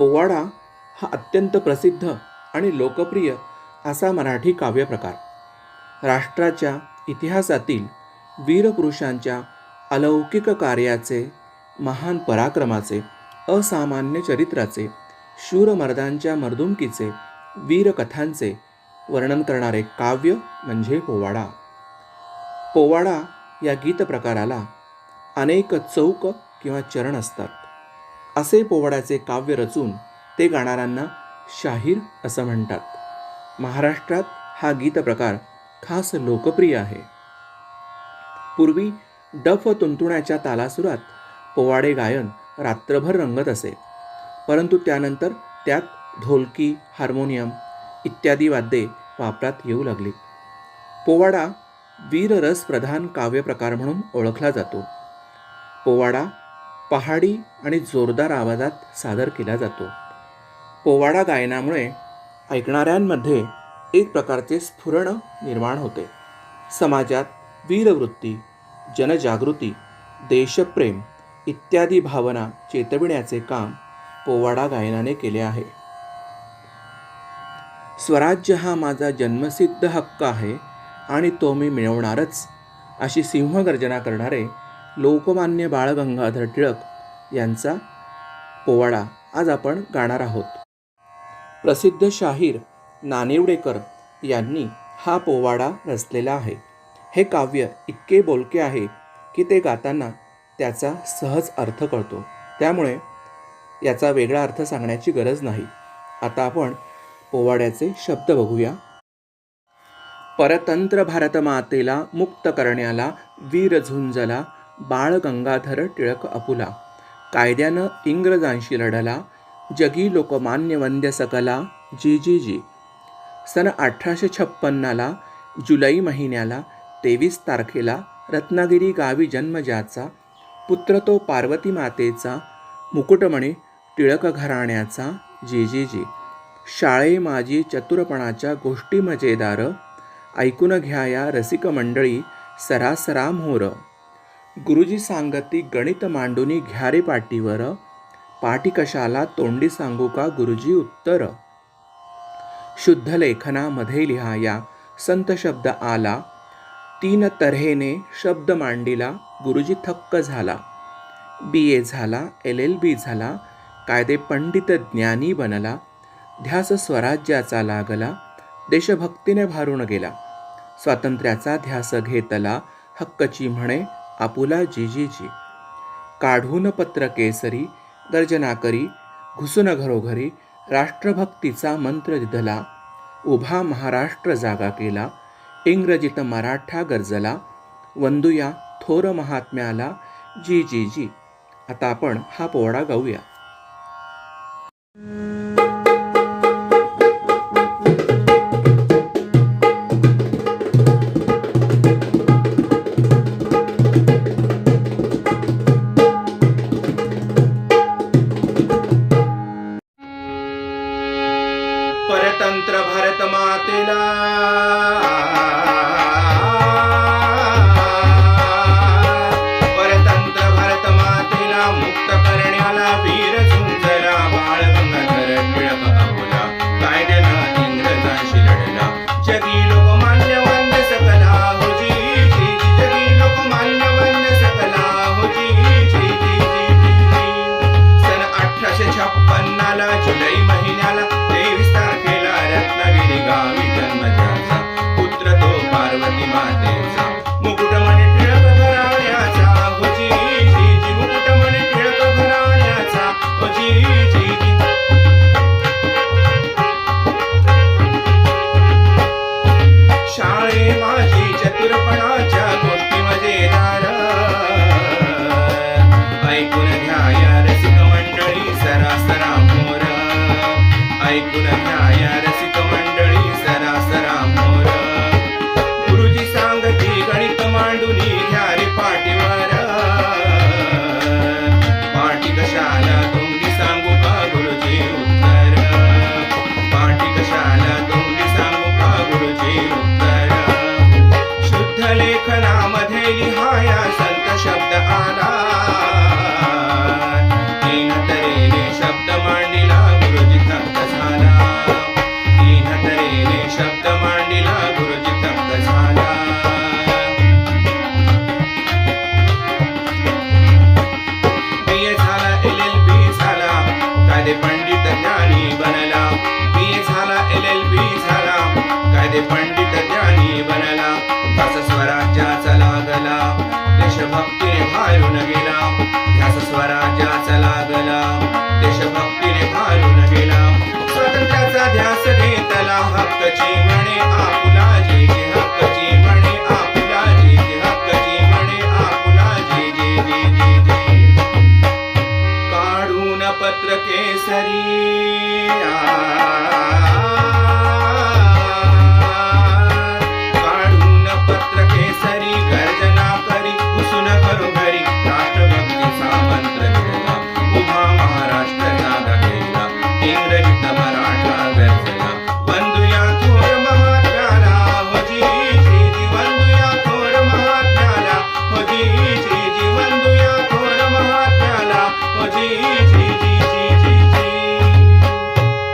पोवाडा हा अत्यंत प्रसिद्ध आणि लोकप्रिय असा मराठी काव्यप्रकार. राष्ट्राच्या इतिहासातील वीरपुरुषांच्या अलौकिक कार्याचे महान पराक्रमाचे असामान्य चरित्राचे शूरमर्दांच्या मर्दुमकीचे वीरकथांचे वर्णन करणारे काव्य म्हणजे पोवाडा. पोवाडा या गीतप्रकाराला अनेक चौक किंवा चरण असतात. असे पोवाड्याचे काव्य रचून ते गाणाऱ्यांना शाहीर असं म्हणतात. महाराष्ट्रात हा गीतप्रकार खास लोकप्रिय आहे. पूर्वी डफ तुंतुण्याच्या तालासुरात पोवाडे गायन रात्रभर रंगत असे. परंतु त्यानंतर त्यात ढोलकी हार्मोनियम इत्यादी वाद्ये वापरात येऊ लागली. पोवाडा वीररस प्रधान काव्यप्रकार म्हणून ओळखला जातो. पोवाडा पहाडी आणि जोरदार आवाजात सादर केला जातो. पोवाडा गायनामुळे ऐकणाऱ्यांमध्ये एक प्रकारचे स्फुरण निर्माण होते. समाजात वीरवृत्ती जनजागृती देशप्रेम इत्यादी भावना चेतविण्याचे काम पोवाडा गायनाने केले आहे. स्वराज्य हा माझा जन्मसिद्ध हक्क आहे आणि तो मी मिळवणारच अशी सिंहगर्जना करणारे लोकमान्य बाळ गंगाधर टिळक यांचा पोवाडा आज आपण गाणार आहोत. प्रसिद्ध शाहीर नानिवडेकर यांनी हा पोवाडा रचलेला आहे. हे काव्य इतके बोलके आहे की ते गाताना त्याचा सहज अर्थ कळतो. त्यामुळे याचा वेगळा अर्थ सांगण्याची गरज नाही. आता आपण पोवाड्याचे शब्द बघूया. परतंत्र भारतमातेला मुक्त करण्याला वीर झुंजला बाळ गंगाधर टिळक अपुला. कायद्यानं इंग्रजांशी लढला जगी लोकमान्य वंद्य सकला जी जी जी. सन अठराशे छप्पन्नाला जुलै महिन्याला तेवीस तारखेला रत्नागिरी गावी जन्म ज्याचा पुत्र तो पार्वती मातेचा मुकुटमणी टिळक घराण्याचा जी जी जी. शाळे माझी चतुरपणाच्या गोष्टी मजेदार ऐकून घ्या या रसिक मंडळी सरासरा मोर. गुरुजी सांगती गणित मांडूनी घ्या रे पाटीवर पाटी कशाला तोंडी सांगू का गुरुजी उत्तर? शुद्ध लेखनामध्ये लिहाया संत शब्द आला तीन तऱ्हेने शब्द मांडीला गुरुजी थक्क झाला. बी ए झाला एल एल बी झाला कायदे पंडित ज्ञानी बनला ध्यास स्वराज्याचा लागला देशभक्तीने भारून गेला. स्वातंत्र्याचा ध्यास घेतला हक्कची म्हणे आपुला जी जी जी काढून पत्र केसरी गर्जना करी घुसून घरोघरी राष्ट्रभक्तीचा मंत्र दिधला. उभा महाराष्ट्र जागा केला. इंग्रजीत मराठा गरजला. वंदुया थोर महात्म्याला जी जी जी आता आपण हा पोवाडा गाऊया. लढला I'm तऱ्हेने शब्द मांडिला गुरुजी तंग झाला. बीए झाला एल एल बी झाला कायदे पंडित ज्ञानी बनला. बीए झाला एल एल बी झाला कायदे पंडित ज्ञानी बनला. त्यास स्वराज्याचा लागला देशभक्तीने भाळून गेला. त्यास स्वराज्याचा लागला